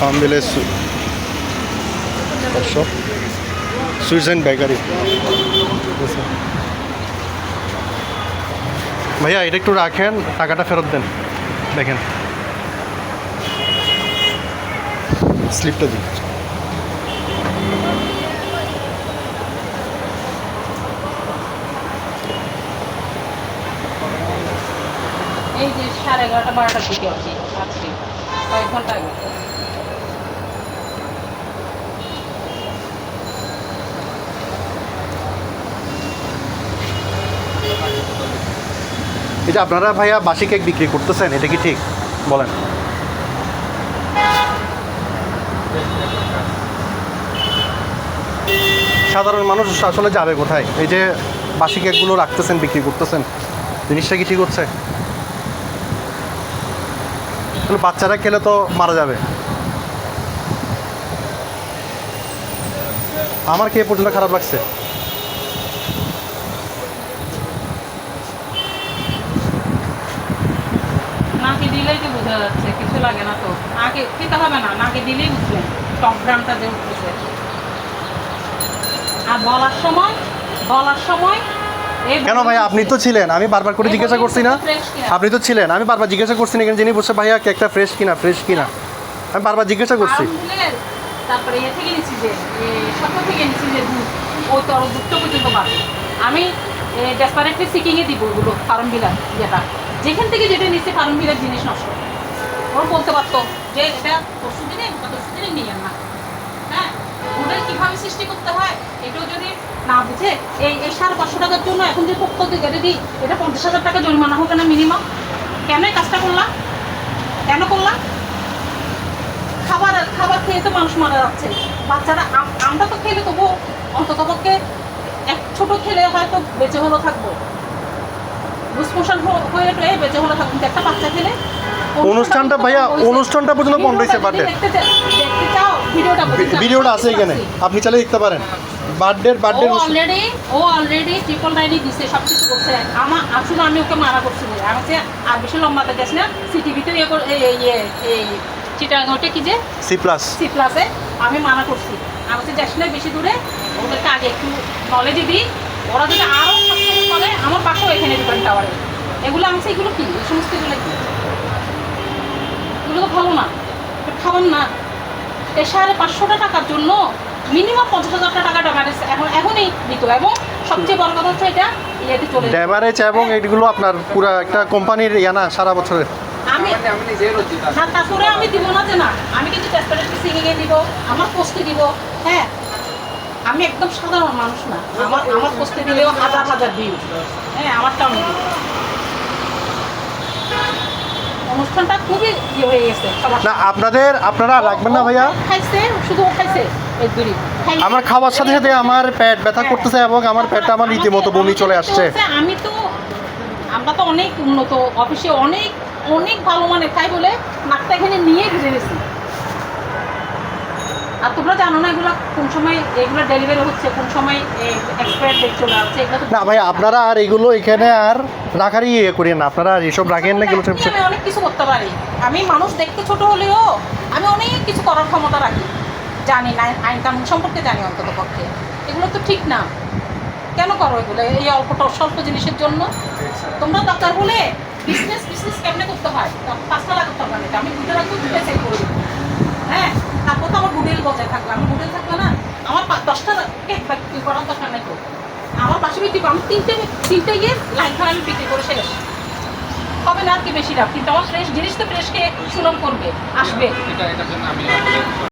Farm village shop sweets bakery ভাইয়া এটা একটু রাখেন টাকাটা ফেরত দেন দেখেন স্লিপটা দিন এই যে সাড়ে এগারোটা, বারোটার দিকে আছি আজকে কয়েক ঘণ্টা আগে। যে আপনারা ভাইয়া বাসি কেক বিক্রি করতেছেন, এটা কি ঠিক? বলেন। সাধারণ মানুষ আসলে যাবে কোথায়? এই যে বাসি কেকগুলো রাখতেছেন, বিক্রি করতেছেন, জিনিসটা কি ঠিক হচ্ছে? বাচ্চারা খেলে তো মারা যাবে। আমার খেয়ে পর্যন্ত খারাপ লাগছে নাকে দিলেই তো বোঝা যাচ্ছে কিছু লাগে না তো। নাকে খেতে হবে না নাকে দিলেই টক গ্রামটা যে উঠতেছে আর বলার সময় বলার সময় কেন ভাইয়া আপনি তো ছিলেন আমি বারবার করে জিজ্ঞাসা করছি না। আপনি তো ছিলেন আমি বারবার জিজ্ঞাসা করছি না এখানে যিনি বসে ভাইয়া কেকটা ফ্রেশ কিনা ফ্রেশ কিনা? আমি বারবার জিজ্ঞাসা করছি। তারপরে এ থেকে নিচ্ছি যে সত্য থেকে নিচ্ছি যে দুধ ওই তর দুধটা পর্যন্ত পাবে আমি ডেসপারেটলি সিকিংয়ে দিব ওগুলো, ফার্ম বিলার যেটা। যেখান থেকে যেটা নিচ্ছে ফার্ম বিলার জিনিস নষ্ট। ওর বলতে পারতো যে এটা পরশু দিনে বা দিনে নিয়ে না হ্যাঁ ওদের কীভাবে সৃষ্টি করতে হয়, এটাও যদি না বুঝে, এই এই সাড়ে পাঁচশো টাকার জন্য এখন যে পক্ষ থেকে দিই, এটা পঞ্চাশ হাজার টাকা জরিমানা হবে না মিনিমাম কেন এই কাজটা করলাম? কেন করলাম? খাবার খাবার খেয়ে তো মানুষ মারা যাচ্ছে। বাচ্চারা আম- আমরা তো খেলে তবু অন্তত পক্ষে এক ছোট খেলে হয়তো বেঁচে হলো থাকব। বুসপোষণ হয়ে টয়ে বেঁচে হলো থাকব। একটা বাচ্চা খেলে অনুষ্ঠানটা ভাইয়া, অনুষ্ঠানটা পর্যন্ত বন্ধ হয়েছে birthday। দেখতে চাও ভিডিওটা ভিডিওটা আছে এখানে। আপনি চাইলে দেখতে পারেন। বার্থডে ও অলরেডি ও অলরেডি ট্রিপল দিছে সব কিছু করছে। আমার আসলে আমি ওকে মানা করছি না আমি হচ্ছে আর বেশি লম্বাতে যাস না সিটিভিতে ইয়ে এই ইয়ে এই চিটাং ওটা কি যে? সি প্লাস সি প্লাসে আমি মানা করছি। আমি হচ্ছে যাস না বেশি দূরে ওদেরকে আগে একটু নলেজ দিই। ওরা যদি আরও সবসময় করে আমার পাশেও এখানে ডিপেন্ড টাওয়ারে এগুলো আমি এগুলো কি? এই সমস্ত এগুলো কি? এগুলো তো ভালো না। খাবার না। এই সাড়ে পাঁচশোটা টাকার জন্য মিনিমাম পঞ্চাশ হাজার টাকা ড্যামারেজ এখন এখনই দিত এবং সবচেয়ে বড় কথা হচ্ছে এটা ইয়েতে চলে যায়। এবং এগুলো আপনার পুরো একটা কোম্পানির ইয়া না সারা বছরের। আমি হ্যাঁ তারপরে আমি দিব না যে না আমি কিন্তু সিঙ্গিংয়ে দিব আমার পোস্টে দিব। হ্যাঁ আমি একদম সাধারণ মানুষ না। আমার আমার পোস্টে দিলেও হাজার হাজার ভিউ হ্যাঁ আমারটা অনুষ্ঠানটা খুবই ইয়ে হয়ে গেছে না আপনাদের আপনারা রাখবেন না ভাইয়া? খাইছে শুধু খাইছে এই আমার খাওয়ার সাথে সাথে আমার পেট ব্যথা করতেছে এবং আমার পেটটা আমার রীতিমতো বমি চলে আসছে। আমি তো আমরা তো অনেক উন্নত অফিসে অনেক অনেক ভালো মানে খাই বলে নাকটা এখানে নিয়ে ভিজে গেছি তোমরা জানো না এগুলো কোন সময় এগুলো ডেলিভারি হচ্ছে কোন সময় এক্সপায়ার ডেট চলে আসছে না ভাই আপনারা আর এগুলো এখানে আর রাখারই ইয়ে করেন না। আপনারা আর এসব রাখেন না এগুলো আমি অনেক কিছু করতে পারি। আমি মানুষ দেখতে ছোট হলেও আমি অনেক কিছু করার ক্ষমতা রাখি। জানি না আইন কানুন সম্পর্কে জানি অন্তত পক্ষে। এগুলো তো ঠিক না। কেন করো এগুলো? এই অল্পটা স্বল্প জিনিসের জন্য? তোমরা দরকার হলে বিজনেস বিজনেস কেমনে করতে হয়? করতে হবে না আমি দুটো রাখব দুটো সেল করে দেবো হ্যাঁ তারপর তো আমার থাকবে আমার গুডেল থাকবে না। আমার দশটা কেক বিক্রি করার দরকার নাই তো। আমার পাশে বিক্রি করো আমি তিনটে তিনটে গিয়ে লাইন ধরে আমি বিক্রি করে শেষ। হবে না আর কি বেশি রাখ কিন্তু আমার ফ্রেশ জিনিস তো ফ্রেশকে সুলভ করবে, আসবে।